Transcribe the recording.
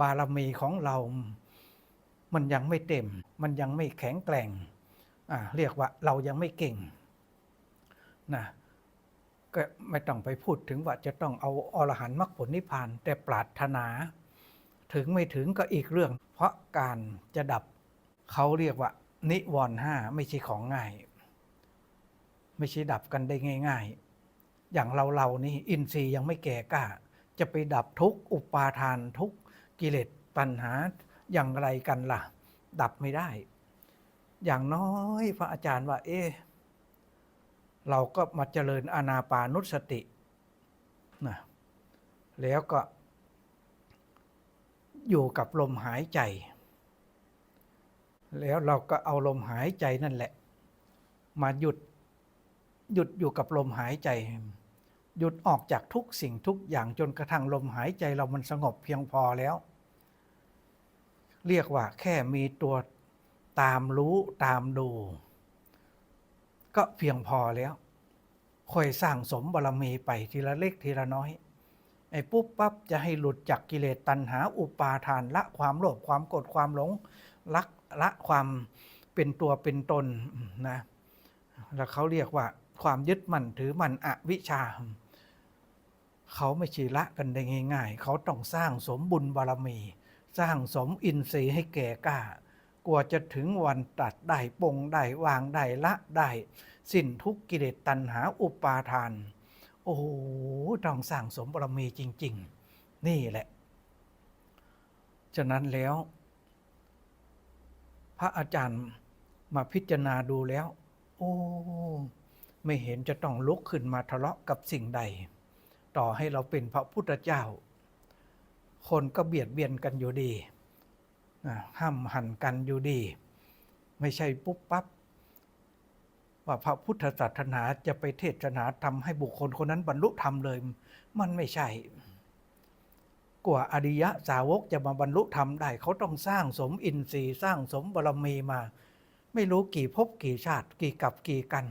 บารมีของเรา มันยังไม่เต็ม มันยังไม่แข็งแกร่งเรียกว่าเรายังไม่เก่งนะก็ไม่ต้องไปพูดถึงว่าจะต้องเอาอรหันต์มรรคผลนิพพาน แต่ปรารถนา ถึงไม่ถึงก็อีกเรื่อง เพราะการจะดับเขาเรียกว่า นิวรณ์ห้าไม่ใช่ของง่าย ไม่ใช่ดับกันได้ง่าย ๆ อย่างเราเรานี่อินทรีย์ยังไม่แก่กล้า จะไปดับทุกอุปาทานทุก กิเลสปัญหาอย่างไรกันล่ะ ดับไม่ได้ อย่างน้อยพระอาจารย์ว่า เอ๊เราก็มาเจริญอานาปานุสตินะแล้วก็ อยู่กับลมหายใจ แล้วเราก็เอาลมหายใจนั่นแหละ มาหยุดหยุดอยู่กับลมหายใจ หยุดออกจากทุกสิ่งทุกอย่างจนกระทั่งลมหายใจเรามันสงบเพียงพอแล้ว เรียกว่าแค่มีตัวตามรู้ตามดู ก็เพียงพอแล้วค่อยสร้างสมบารมีไปทีละเล็กทีละน้อยไอ้ปุ๊บปั๊บจะให้หลุดจากกิเลสตัณหาอุปาทานละความโลภความโกรธความหลงลักละความเป็นตัวเป็นตนนะแล้วเขาเรียกว่าความยึดมั่นถือมั่นอวิชชา เขาไม่ชีละกันได้ง่าย ๆ เขาต้องสร้างสมบุญบารมี สร้างสมอินทรีย์ให้แก่กล้ากว่าจะถึงวันตัดได้ปงได้วางได้ละได้ สิ้นทุกกิเลสตัณหาอุปาทาน โอ้โหต้องสร้างสมบารมีจริง ๆ นี่แหละ ฉะนั้นแล้ว พระอาจารย์มาพิจารณาดูแล้ว โอ้ ไม่เห็นจะต้องลุกขึ้นมาทะเลาะกับสิ่งใด ต่อให้เราเป็นพระพุทธเจ้า คนก็เบียดเบียนกันอยู่ดีห้ามหันกันอยู่ดี ไม่ใช่ปุ๊บปั๊บว่าพระพุทธศาสนาจะไปเทศนาทำให้บุคคลคนนั้นบรรลุธรรมเลย มันไม่ใช่ กว่าอริยะสาวกจะมาบรรลุธรรมได้ เขาต้องสร้างสมอินทรีย์สร้างสมบารมีมา ไม่รู้กี่ภพกี่ชาติ กี่กับกี่กัน